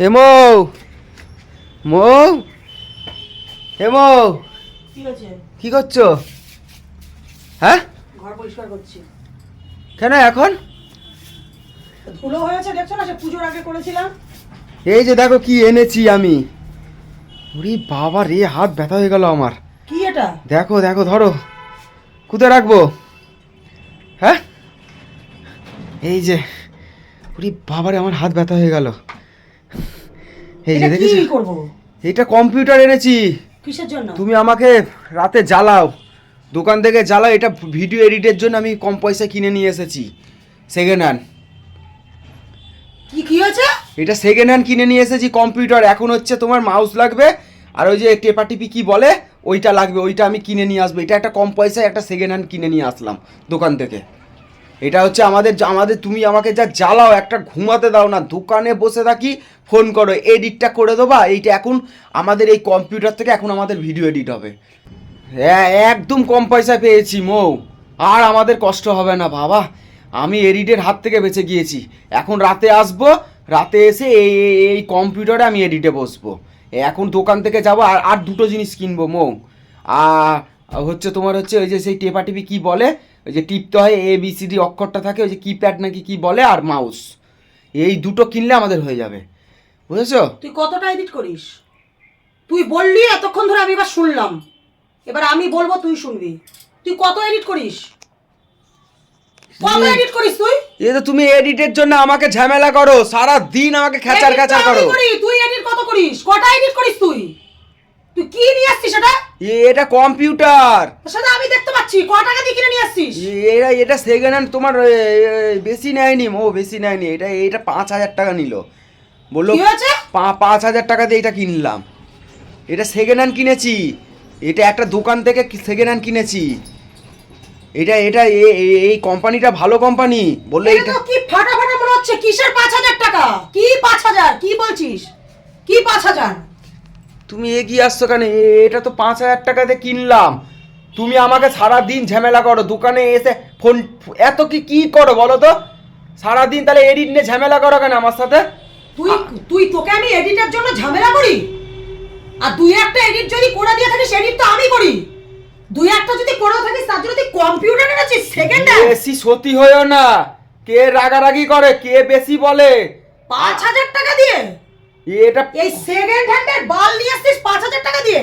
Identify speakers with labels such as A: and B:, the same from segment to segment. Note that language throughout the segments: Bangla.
A: হে মৌ মৌ হে মৌ।
B: কি
A: কি করছ? হ্যাঁ?
B: ঘর পরিষ্কার করছি।
A: কেন এখন?
B: ধুলো হয়েছে দেখছ না? সে পুজোর আগে করেছিলাম।
A: এই যে দেখো কি এনেছি আমি। ওরে বাবা রে হাত ব্যথা হয়ে গেল আমার।
B: কি এটা?
A: দেখো দেখো ধরো। কোথায় রাখব। হ্যাঁ? এই যে ওরে বাবারে আমার হাত ব্যথা হয়ে গেল। এই যে
B: এটা কি
A: দেখেছ এটা কম্পিউটার এনেছি।
B: কিসের জন্য?
A: তুমি আমাকে রাতে জ্বালাও। দোকান থেকে জ্বালাও এটা ভিডিও এডিটের জন্য আমি কম পয়সায় কিনে নিয়ে এসেছি। সেকেন্ড হ্যান্ড
B: কি কি হয়েছে?
A: এটা সেকেন্ড হ্যান্ড কিনে নিয়ে এসেছি কম্পিউটার। এখন হচ্ছে তোমার মাউস লাগবে আর ওই যে টেপা টিপি কি বলে ওইটা লাগবে ওইটা আমি কিনে নিয়ে আসব। এটা একটা কম পয়সায় একটা সেকেন্ড হ্যান্ড কিনে নিয়ে আসলাম দোকান থেকে। এটা হচ্ছে আমাদের আমাদের তুমি আমাকে যা জ্বালাও, একটা ঘুমাতে দাও না, দোকানে বসে থাকি, ফোন করো, এডিটটা করে দেবা এইটা এখন আমাদের এই কম্পিউটার থেকে এখন আমাদের ভিডিও এডিট হবে। হ্যাঁ একদম কম পয়সা পেয়েছি, মৌ। আর আমাদের কষ্ট হবে না, বাবা। আমি এডিটের হাত থেকে বেঁচে গিয়েছি। এখন রাতে আসব, রাতে এসে এই এই- কম্পিউটারে আমি এডিটে বসবো। এখন দোকান থেকে যাব, আর আর দুটো জিনিস কিনবো, মৌ। আর হচ্ছে তোমার হচ্ছে ওই যে সেই টেপা টিপি কী বলে? ওই যে টিপতে হয় এ বি সি ডি অক্ষরটা থাকে ওই যে কিপ্যাড নাকি কি বলে আর মাউস এই দুটো কিনলে আমাদের হয়ে যাবে। বুঝেছ?
B: তুই কতটা এডিট করিস? তুই বললি এতক্ষণ ধরে আমি এবার শুনলাম। এবার আমি বলব তুই শুনবি। তুই কত এডিট করিস? কত এডিট করিস তুই?
A: এই তো তুমি এডিটের জন্য আমাকে ঝামেলা করো সারা দিন আমাকে খেচার খেচার করো।
B: তুই এডিট কত করিস? কটা এডিট করিস তুই? তুই কি নিয়ে আসছিস সেটা?
A: এ এটা কম্পিউটার।
B: সেটা আমি দেখতে পাচ্ছি। ক টাকা দিয়ে কিনে নিয়ে আসছিস?
A: এটা এটা সেকেন্ড হ্যান্ড তোমার বেশি নেয়নি ও বেশি নেয়নি। এটা এটা পাঁচ হাজার টাকা নিল। বলল পাঁচ হাজার টাকা দিয়ে এটা কিনলাম। এটা সেকেন্ড হ্যান্ড কিনেছি। এটা একটা দোকান থেকে সেকেন্ড হ্যান্ড কিনেছি। এটা এটা এই কোম্পানিটা ভালো কোম্পানি বলল
B: এটা
A: এটা
B: কি ফাটা ফাটা মনে হচ্ছে? কিসের পাঁচ হাজার টাকা? কি পাঁচ হাজার? কি বলছিস? কি পাঁচ হাজার?
A: তুমি এগিয়ে আসছো কেন? এটা তো পাঁচ হাজার টাকা দিয়ে কিনলাম। তুমি আমাকে সারা দিন ঝামেলা করো দোকানে এসে ফোন এত কি কি করো বলো তো? সারা দিন তাহলে এডিট নিয়ে ঝামেলা করো কেন আমার সাথে?
B: তুই তুই তোকে আমি এডিটের জন্য ঝামেলা করি? আর দুই একটা এডিট যদি করে দিয়ে থাকিস এডিট তো আমি করি। দুই একটা যদি করেও থাকিস তার জন্য তুই কম্পিউটার এনেছিস সেকেন্ড
A: বেশি সতী হয়েও না। কে রাগারাগি করে কে বেশি বলে?
B: পাঁচ হাজার টাকা দিয়ে?
A: এটা
B: এই সেকেন্ড হ্যান্ডের বাল নিয়ে আসছিস পাঁচ হাজার টাকা দিয়ে?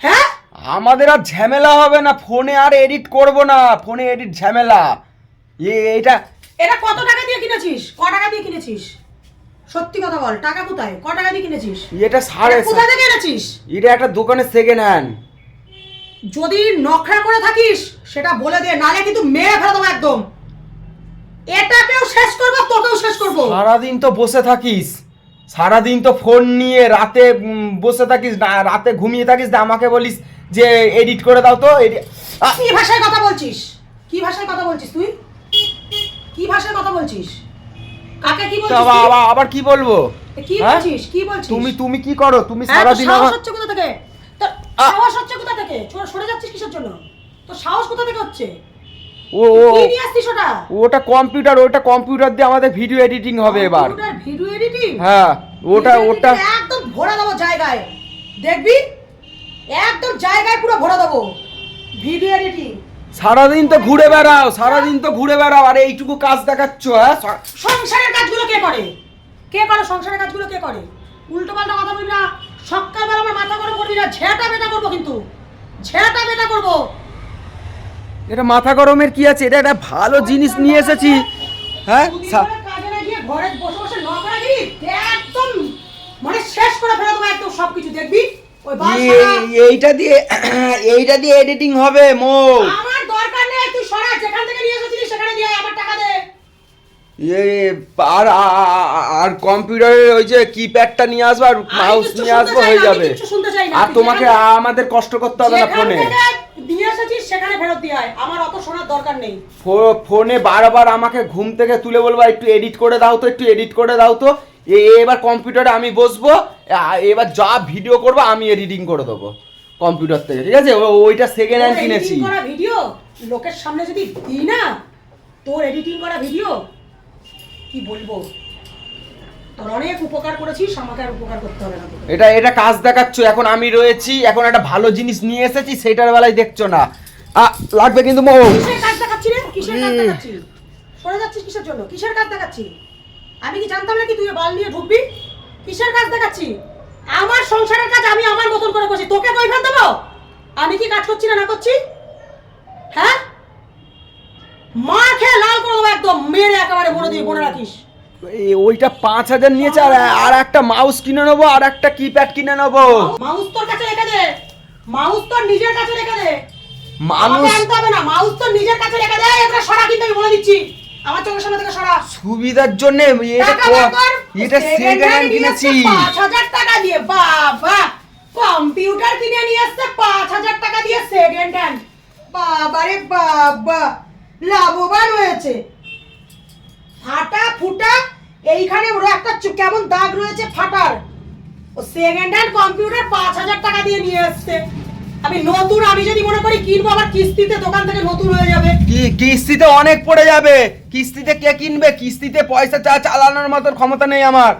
B: হ্যাঁ?
A: আমাদের আর ঝামেলা হবে না ফোনে আর এডিট করব না ফোনে এডিট ঝামেলা। এটা
B: এটা কত টাকা দিয়ে কিনেছিস? ক টাকা দিয়ে কিনেছিস? সত্যি কথা বল টাকা কোথায়? ক টাকা দিয়ে কিনেছিস?
A: এটা সাড়ে
B: কোথা থেকে এনেছিস?
A: এটা একটা দোকানে সেকেন্ড হ্যান্ড
B: যদি নখরা করে থাকিস সেটা বলে দে নালে কিন্তু মেরে ফেলে দেবো একদম। এটাকেও শেষ করব তোকেও শেষ করব।
A: সারাদিন তো বসে থাকিস। সারাদিন তো ফোন নিয়ে রাতে বসে থাকিস না রাতে ঘুমিয়ে থাকিস না আমাকে বলিস যে এডিট করে দাও তো
B: কি ভাষায় কথা বলছিস? কি ভাষায় কথা বলছিস তুই? কি ভাষায় কথা বলছিস? কাকে কি বলছিস
A: আবার আবার- কি বলব?
B: কি
A: হ্যাঁ?
B: বলছিস? কি বলছিস?
A: তুমি তুমি কি করো? তুমি
B: হ্যাঁ, সাহস
A: আমার
B: হচ্ছে কোথা থেকে? তোর সাহস হচ্ছে কোথা থেকে? সরে- সরে যাচ্ছিস কিসের জন্য? তোর সাহস কোথা থেকে হচ্ছে?
A: ও
B: ওটা?
A: কম্পিউটার ওটা কম্পিউটার দিয়ে আমাদের ভিডিও এডিটিং হবে এবার।
B: Video editing?
A: হ্যাঁ ওটা ওটা
B: একদম ভরে দেবো জায়গায়। দেখবি? একদম জায়গায় পুরো ভরে দেবো। Video editing.
A: সারাদিন তো ঘুরে বেড়াও সারাদিন তো ঘুরে বেড়াও। আর এইটুকু কাজ দেখাচ্ছ হ্যাঁ?
B: সংসারের কাজগুলো কে করে? কে করে সংসারের কাজগুলো কে করে? উল্টো পাল্টা কথা বলবি না। সকালবেলা আমার মাথা গরম করবি না ঝেঁটা বেটা করব কিন্তু। ঝেঁটা বেটা করব।
A: এটা মাথা গরমের কি আছে? এটা একটা ভালো জিনিস নিয়ে এসেছি। হ্যাঁ?
B: মানে
A: এইটা দিয়ে এইটা দিয়ে এডিটিং হবে মো
B: আমার দরকার নেই তুই সরা যেখান থেকে নিয়ে এসেছিলি সেখানে দিয়ে আয়, আমার টাকা দে
A: এ আর আর কম্পিউটারের ওই যে কিপ্যাডটা নিয়ে আসব আর
B: আমি
A: মাউস নিয়ে আসব হয়ে যাবে। আর তোমাকে আমাদের কষ্ট করতে হবে না ফোনে।
B: সেখানে ফেরত দিয়ে আয় আমার অত শোনার দরকার নেই।
A: ফো- ফোনে বারবার আমাকে ঘুম থেকে তুলে বলব একটু এডিট করে দাও তো একটু এডিট করে দাও তো। এবার কম্পিউটারে আমি বসবো এবার যা ভিডিও করব আমি এডিটিং করে দেবো কম্পিউটার থেকে ঠিক আছে? ওইটা সেকেন্ড হ্যান্ড কিনেছি।
B: ভিডিও লোকের সামনে যদি দিই না তোর এডিটিং করা ভিডিও কি বলব? তোর অনেক উপকার করেছিস আমাকে আর উপকার করতে হবে না
A: এটা এটা কাজ দেখাচ্ছ এখন আমি রয়েছি এখন একটা ভালো জিনিস নিয়ে এসেছি সেটার বেলায় দেখছ না। আ, লাগবে কিন্তু মৌ।
B: কিসের কাজ দেখাচ্ছি রে? কিসের কাজ দেখাচ্ছি? সরে যাচ্ছিস কিসের জন্য? কিসের কাজ দেখাচ্ছি? আমি কি জানতাম না কি তুই বাল নিয়ে ঢুকবি? কিসের কাজ দেখাচ্ছি? আমার সংসারের কাজ আমি আমার মতন করে করছি। তোকে কৈফাত দেবো? আমি কি কাজ করছি না না করছি? হ্যাঁ? মা খেয়ে লাল করে দেবো একদম মেরে একেবারে বলে দিয়ে মনে রাখিস।
A: এই, ওইটা পাঁচ হাজার নিয়েছে আর আর একটা মাউস কিনে নেব আর একটা কিপ্যাড কিনে নেব।
B: মাউস তোর কাছে রেখে দে। মাউস তোর নিজের কাছে রেখে দে।
A: মানুষ
B: আনতে হবে না মাউস তোর নিজের কাছে রেখে দে এটা সরা কিন্তু আমি বলে দিচ্ছি। আমার চোখের সামনে থেকে সরা।
A: সুবিধার জন্য এটা। এটা সেকেন্ড হ্যান্ড কিনেছি
B: এসছে পাঁচ হাজার টাকা দিয়ে বাবা। কম্পিউটার কিনে নিয়ে আসছে পাঁচ হাজার টাকা দিয়ে সেকেন্ড হ্যান্ড বাবারে বাবা। লাভবান হয়েছে। ফাটা ফুটা এইখানে ওর একটা কেমন দাগ রয়েছে ফাটার। ও সেকেন্ড হ্যান্ড কম্পিউটার পাঁচ হাজার টাকা দিয়ে নিয়ে আসছে আমি নতুন আমি যদি মনে করি কিনবো আবার কিস্তিতে দোকান থেকে নতুন হয়ে যাবে।
A: কি কিস্তিতে অনেক পড়ে যাবে। কিস্তিতে কে কিনবে? কিস্তিতে পয়সা চা চালানোর মতো ক্ষমতা নেই আমার।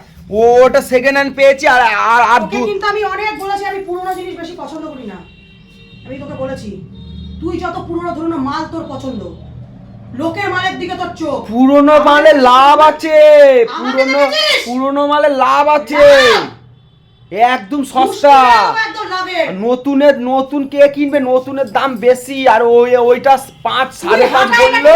A: ওটা সেকেন্ড হ্যান্ড পেয়েছি আর আর আর
B: কিন্তু আমি অনেক বলেছি আমি পুরোনো জিনিস বেশি পছন্দ করি না। আমি তোকে বলেছি তুই যত পুরোনো ধরনের মাল তোর পছন্দ। লোকের মালের দিকে তোর চোখ।
A: পুরনো মালে লাভ আছে পুরনো? পুরনো মালে লাভ আছে। একদম সস্তা। নতুনের নতুন কে কিনবে? নতুনের দাম বেশি। আর ওই ওইটা পাঁচ সাড়ে পাঁচ বলল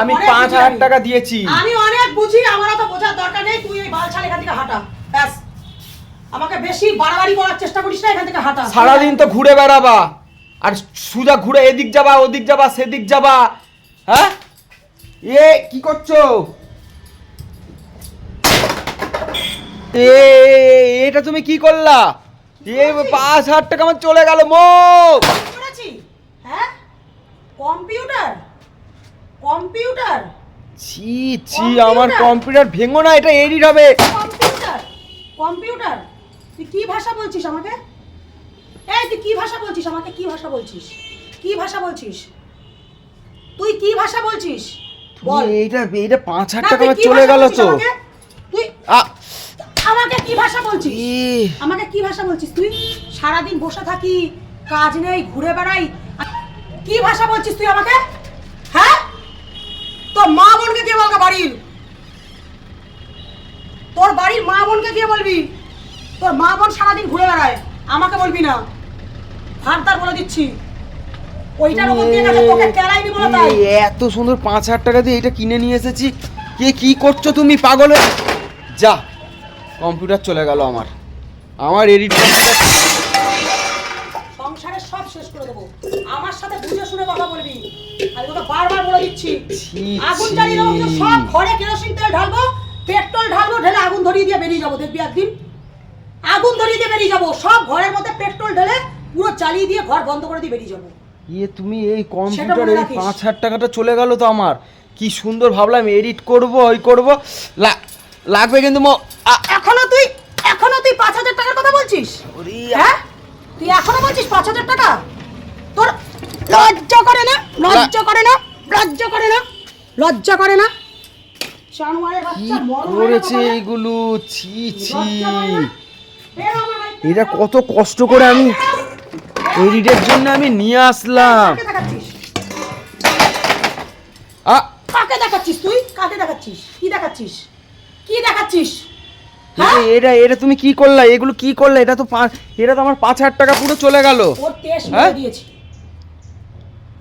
A: আমি পাঁচ হাজার টাকা দিয়েছি।
B: আমি অনেক বুঝি আমার অত বোঝার দরকার নেই তুই এই বাল ছাল এখান থেকে হাঁটা ব্যাস। আমাকে বেশি বাড়াবাড়ি করার চেষ্টা করিস না এখান থেকে হাঁটা।
A: সারাদিন তো ঘুরে বেড়াবা। আর সুজা ঘুরে এদিক যাবা ওদিক যাবা সেদিক যাবা। হ্যাঁ? এ কি করছ? এ এটা তুমি কি করলা? এ পাঁচ হাজার টাকা আমার চলে গেল মো!
B: হ্যাঁ? কম্পিউটার? কম্পিউটার?
A: ছি ছি আমার
B: কম্পিউটার?
A: কম্পিউটার ভেঙো না এটা এডিট হবে।
B: কম্পিউটার? কম্পিউটার? তুই কি ভাষা বলছিস আমাকে? এই তুই কি ভাষা বলছিস আমাকে? কি ভাষা বলছিস? কি ভাষা বলছিস? তুই কি ভাষা বলছিস? বল।
A: এইটা এইটা পাঁচ হাজার টাকা চলে গেল তো।
B: আমাকে? তুই আমাকে কি ভাষা বলছিস? আমাকে কি ভাষা বলছিস? তুই সারাদিন বসে থাকি কাজ নেই ঘুরে বেড়াই। কি ভাষা বলছিস তুই আমাকে? হ্যাঁ? তোর মা বোনকে কে বলকা বাড়ির। তোর বাড়ির মা বোনকে কে বলবি? তোর মা বোন সারাদিন ঘুরে বেড়ায়। আমাকে বলবি না। হারতার বলে দিচ্ছি।
A: এত সুন্দর পাঁচ হাজার টাকা দিয়ে এটা কিনে নিয়ে এসেছি। কে কি করছ তুমি পাগল যা কম্পিউটার চলে গেল আমার। আমার এডিট
B: সংসারের সব শেষ করে দেবো। আমার সাথে বুঝে শুনে কথা বলবি। আমি তোকে বারবার বলে দিচ্ছি। আগুন জ্বালিয়ে দেবো সব ঘরে কেরোসিন তেল ঢালবো পেট্রোল ঢালবো ঢেলে আগুন ধরিয়ে দিয়ে বেরিয়ে যাব। দেখবি একদিন? আগুন ধরিয়ে দিয়ে বেরিয়ে যাব। সব ঘরের মধ্যে পেট্রোল ঢেলে পুরো চালিয়ে দিয়ে ঘর বন্ধ করে দিয়ে বেরিয়ে যাব।
A: ইয়ে তুমি এই কম্পিউটার এই পাঁচ হাজার টাকাটা চলে গেল তো আমার। কি সুন্দর ভাবলাম এডিট করব ওই করব। লাগবে কিন্তু মো
B: এখনও তুই এখনও তুই পাঁচ হাজার টাকার কথা বলছিস?
A: ওরে,
B: হ্যাঁ? তুই এখনও বলছিস পাঁচ হাজার টাকা? তোর লজ্জা করে না লজ্জা করে না লজ্জা করে না লজ্জা করে না।
A: করেছে? এইগুলো? ছি ছি। এটা কত কষ্ট করে আমি এডিটের জন্য আমি নিয়ে আসলাম।
B: কাকে দেখাচ্ছিস? তুই? কাকে দেখাচ্ছিস? কি দেখাচ্ছিস? কি দেখাচ্ছিস? হ্যাঁ?
A: এটা- এটা তুমি কি করলা? এগুলো কি করলা? এটা তো এটা তো আমার পাঁচ হাজার টাকা পুরো চলে গেল।
B: ওর তেজ
A: হ্যাঁ?
B: মেরে দিয়েছি।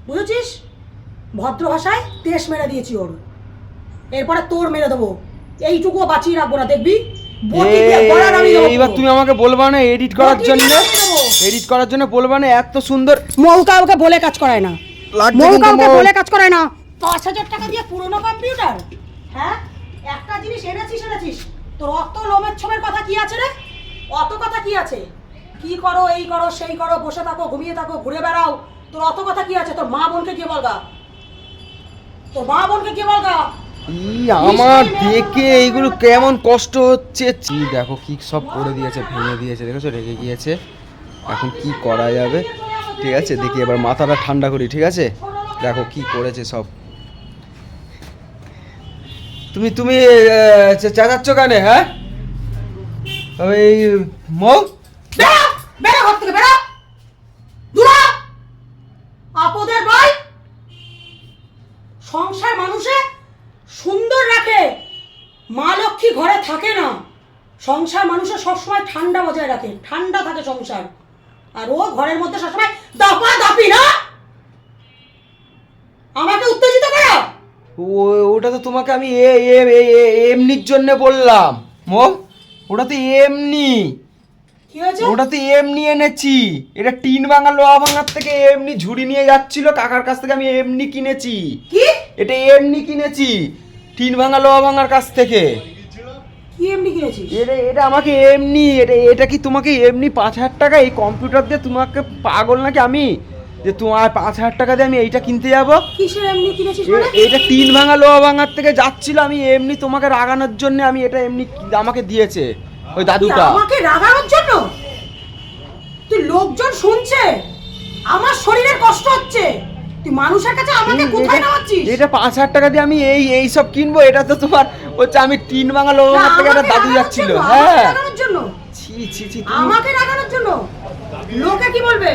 B: বুঝেছিস? ভদ্র ভাষায় তেজ মেরে দিয়েছি ওর। এরপরে তোর মেরে দেবো। এইটুকুও বাঁচিয়ে রাখব না দেখবি? বটি দিয়ে গলা নামিয়ে দেবো
A: এইবার তুমি আমাকে বলবা না এডিট করার জন্য?
B: দিয়ে নামিয়ে দেবো।
A: এডিট করার জন্য বলবা না এত সুন্দর।
B: মৌ কাউকে বলে কাজ করায় না।
A: লাগবে
B: মৌ
A: কিন্তু
B: কাউকে
A: মৌ।
B: বলে কাজ করায় না। পাঁচ হাজার টাকা দিয়ে পুরনো কম্পিউটার? হ্যাঁ? একটা জিনিস এনেছিস এনেছিস। তোর অত লোমের ছোমের কথা কি আছে রে? অত কথা কি আছে? কি করো এই করো সেই করো বসে থাকো ঘুমিয়ে থাকো ঘুরে বেড়াও। তোর অত কথা কি আছে? তোর মা বোনকে কি বলগা? তোর মা বোনকে কি বলগা?
A: আমার দেখে এইগুলো কেমন কষ্ট হচ্ছে। ছি, দেখো কি সব করে দিয়েছে ভেঙে দিয়েছে দেখেছ? রেগে গিয়েছে। এখন কি করা যাবে? ঠিক আছে দেখি এবার মাথাটা ঠান্ডা করি ঠিক আছে? দেখো কি করেছে সব। তুমি তুমি চে- চেঁচাচ্ছ কেন হ্যাঁ? ওই মৌ?
B: বেরো বেরো ঘর থেকে বেরো দূরা আপদের ভাই সংসার মানুষে সুন্দর রাখে মা লক্ষ্মী ঘরে থাকে না। সংসার মানুষের সবসময় ঠান্ডা বজায় রাখে। ঠান্ডা থাকে সংসার। আর ও ঘরের মধ্যে সবসময় দাপা দাপি না। আমাকে উত্তেজিত করো।
A: ও- ওটা তো তোমাকে আমি এ- এমনির জন্য বললাম। মৌ ওটা তো এমনি। ওটা তো এমনি এনেছি। এটা টিন ভাঙা লোহা ভাঙার থেকে এমনি ঝুড়ি নিয়ে যাচ্ছিল কাকার কাছ থেকে আমি এমনি কিনেছি।
B: কি?
A: এটা এমনি কিনেছি টিন ভাঙা লোহা ভাঙার কাছ থেকে।
B: কি এমনি কিনেছিস?
A: এটা এটা আমাকে এমনি এটা এটা কি তোমাকে এমনি পাঁচ হাজার টাকা এই কম্পিউটার দিয়ে তোমাকে পাগল নাকি আমি? যে তোমার পাঁচ হাজার টাকা দিয়ে আমি এইটা কিনতে যাব?
B: কিসের এমনি কিনেছিস মানে?
A: এটা টিন ভাঙা লোহা ভাঙার থেকে যাচ্ছিল আমি এমনি তোমাকে রাগানোর জন্য আমি এটা এমনি আমাকে দিয়েছে ওই দাদুটা।
B: আমাকে রাগানোর জন্য? তুই লোকজন শুনছে? আমার শরীরের কষ্ট হচ্ছে। তুই মানুষের কাছে আমাকে কোথায় নামাচ্ছিস?
A: এটা পাঁচ হাজার টাকা দিয়ে আমি এই এই সব কিনবো এটা তো তোমার হচ্ছে আমি টিন ভাঙা লোহা
B: না,
A: ভাঙার থেকে একটা দাদু যাচ্ছিল। হ্যাঁ। ছি ছি ছি
B: আমাকে রাগানোর জন্য। লোকে কি বলবে?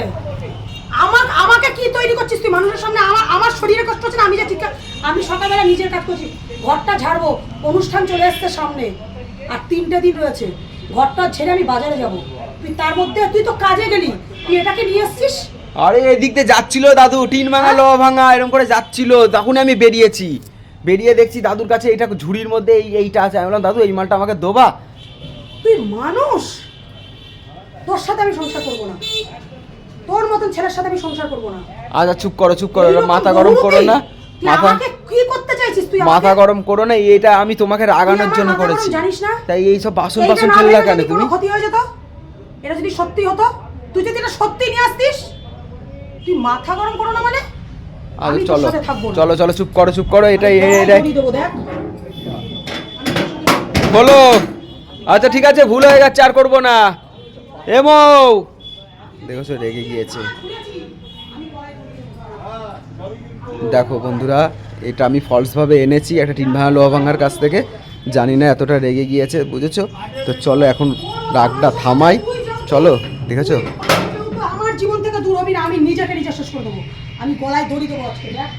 B: আমার আমাকে কি তৈরি করছিস তুই মানুষের সামনে? আমার আমার শরীরে কষ্ট হচ্ছে না আমি যে চিৎকার আমি সকালবেলা নিজের কাজ করছি। ঘরটা ঝাড়বো অনুষ্ঠান চলে এসছে সামনে। আর তিনটে দিন রয়েছে। ঘরটা ছেড়ে আমি বাজারে যাব। তুই তার মধ্যে তুই তো কাজে গেলি। তুই এটাকে নিয়ে এসছিস?
A: আরে এদিক দিয়ে যাচ্ছিল দাদু টিন ভাঙা
B: হ্যাঁ?
A: লোহা ভাঙা এরকম করে যাচ্ছিল। তখন আমি বেরিয়েছি। বেরিয়ে দেখছি দাদুর কাছে এইটা ঝুড়ির মধ্যে এই এইটা আছে। আমি বললাম দাদু এই মালটা আমাকে দোবা।
B: তুই মানুষ? তোর সাথে আমি সংসার করব না। তোর মতন ছেলের সাথে আমি সংসার করব না।
A: আচ্ছা চুপ করো চুপ করো মাথা গরম করো না। মাথা
B: কি করতে চাইছিস তুই
A: মাথা গরম করো না এটা আমি তোমাকে রাগানোর জন্য করেছি।
B: জানিস না?
A: তাই এই সব বাসন
B: এইটা
A: বাসন ফেললা কেন তুমি?
B: ক্ষতি হয়ে যেত? এটা যদি সত্যি হতো তুই যদি এটা সত্যি নিয়ে আসতিস তুই মাথা গরম করো না মানে? আমি তোর
A: চলো
B: সাথে থাকব না।
A: চলো চলো চুপ করো চুপ করো এটা
B: আমি
A: এটা
B: গায়ে দড়ি দেবো, দেখ।
A: বলো। আচ্ছা ঠিক আছে ভুল হয়ে গেছে আর করব না। এমো দেখো রেগে গিয়েছে। দেখো বন্ধুরা এটা আমি ফলসভাবে এনেছি একটা টিন ভাঙা লোহা ভাঙার কাছ থেকে। জানি না এতটা রেগে গিয়েছে বুঝেছ? তো চলো এখন রাগটা থামাই। চলো দেখেছ?
B: না আমি নিজেকে নিজে শেষ করে দেবো। আমি গলায় দড়ি দেবো আজকে দেখ।